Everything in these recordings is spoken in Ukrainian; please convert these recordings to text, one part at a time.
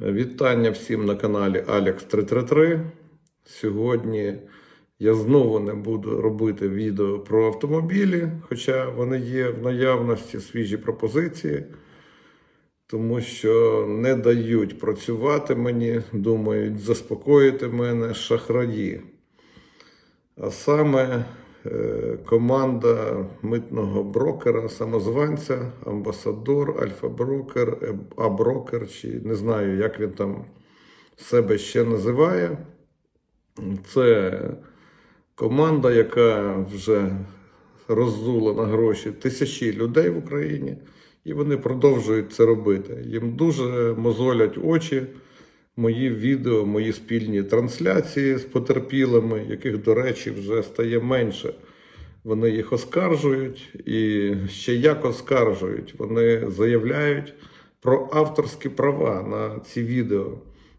Вітання всім на каналі Alex333. Сьогодні я знову не буду робити відео про автомобілі, хоча вони є в наявності свіжі пропозиції, тому що не дають працювати мені, думають заспокоїти мене шахраї. А саме команда митного брокера, самозванця, амбасадор, альфа-брокер, е, А-брокер, чи не знаю, як він там себе ще називає. Це команда, яка вже роззула на гроші тисячі людей в Україні, і вони продовжують це робити. Їм дуже мозолять очі мої відео, мої спільні трансляції з потерпілими, яких, до речі, вже стає менше. Вони їх оскаржують і ще як оскаржують. Вони заявляють про авторські права на ці відео.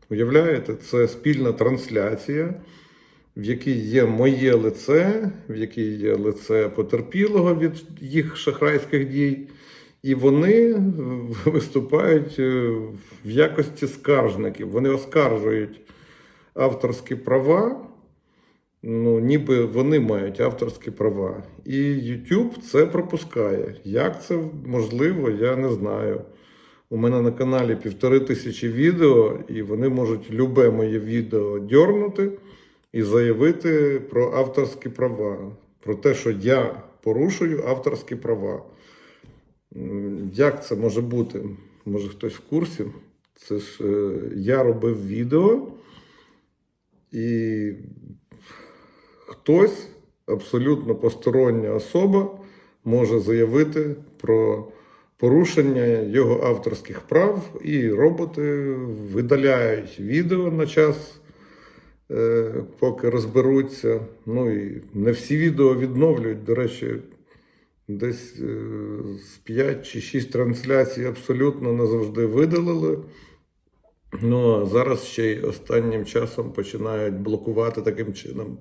Уявляєте, це спільна трансляція, в якій є моє лице, в якій є лице потерпілого від їх шахрайських дій. І вони виступають е, в якості скаржників. Вони оскаржують авторські права, ну, ніби вони мають авторські права. І YouTube це пропускає. Як це можливо, я не знаю. У мене на каналі півтори тисячі відео, і вони можуть любе моє відео дьорнути і заявити про авторські права, про те, що я порушую авторські права. Як це може бути? Може хтось в курсі? Це ж е, я робив відео, і хтось, абсолютно постороння особа, може заявити про порушення його авторських прав, і роботи видаляють відео на час, е, поки розберуться. Ну і не всі відео відновлюють. До речі, десь е, з 5 чи 6 трансляцій абсолютно назавжди видалили. Ну, а зараз ще й останнім часом починають блокувати таким чином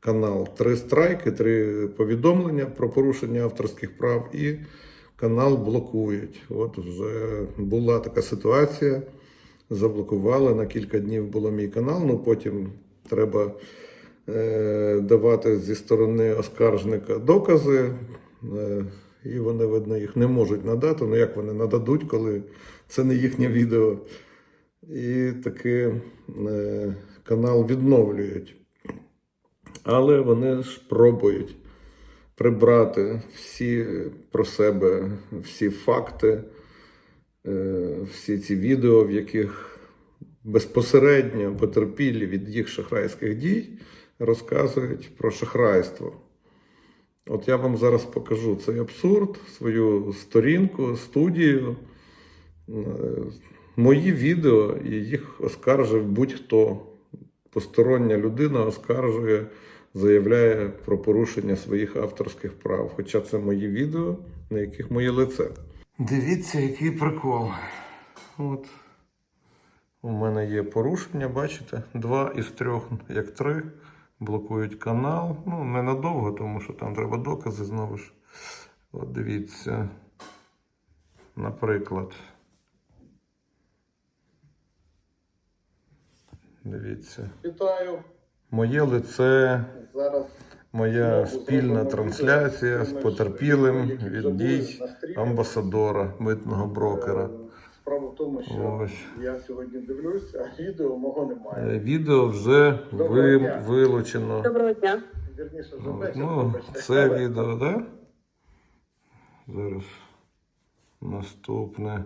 канал. Три страйки, три повідомлення про порушення авторських прав і канал блокують. От вже була така ситуація. Заблокували на кілька днів було мій канал. Ну потім треба е, давати зі сторони оскаржника докази. Е, і вони, видно, їх не можуть надати. Ну як вони нададуть, коли це не їхнє відео. І таки е, канал відновлюють. Але вони ж пробують прибрати всі про себе, всі факти, е, всі ці відео, в яких безпосередньо потерпілі від їх шахрайських дій розказують про шахрайство. От я вам зараз покажу цей абсурд, свою сторінку, студію, е, мої відео, і їх оскаржив будь-хто. Постороння людина оскаржує, заявляє про порушення своїх авторських прав. Хоча це мої відео, на яких моє лице. Дивіться, який прикол. От. У мене є порушення, бачите? Два із трьох, як три, блокують канал. Ну, ненадовго, тому що там треба докази знову ж. От дивіться. Наприклад. Дивіться. Вітаю. Моє лице, Зараз моя спільна трансляція з потерпілим від дій амбасадора, митного брокера. Справа в тому, що Ось. я сьогодні дивлюсь, а відео мого немає. Е, Відео вже ви, вилучено. Доброго дня. Вірніше, за От, вечір, Ну, вибачте. це Але відео, так? Да? Зараз наступне.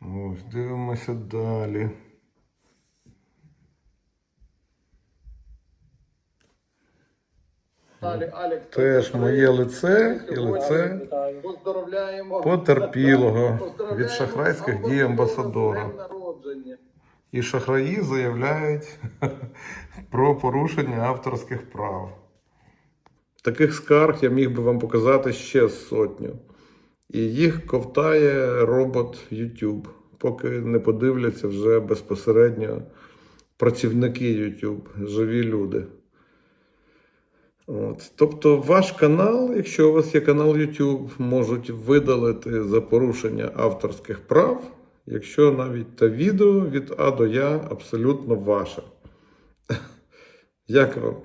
Ось, дивимося далі. Далі Алекс. Теж моє лице і лице Поздоровляємо. потерпілого від шахрайських дій амбасадора. І шахраї заявляють про порушення авторських прав. Таких скарг я міг би вам показати ще сотню. І їх ковтає робот YouTube, поки не подивляться вже безпосередньо працівники YouTube, живі люди. От. Тобто ваш канал, якщо у вас є канал YouTube, можуть видалити за порушення авторських прав якщо навіть те відео від А до Я абсолютно ваше. Як вам?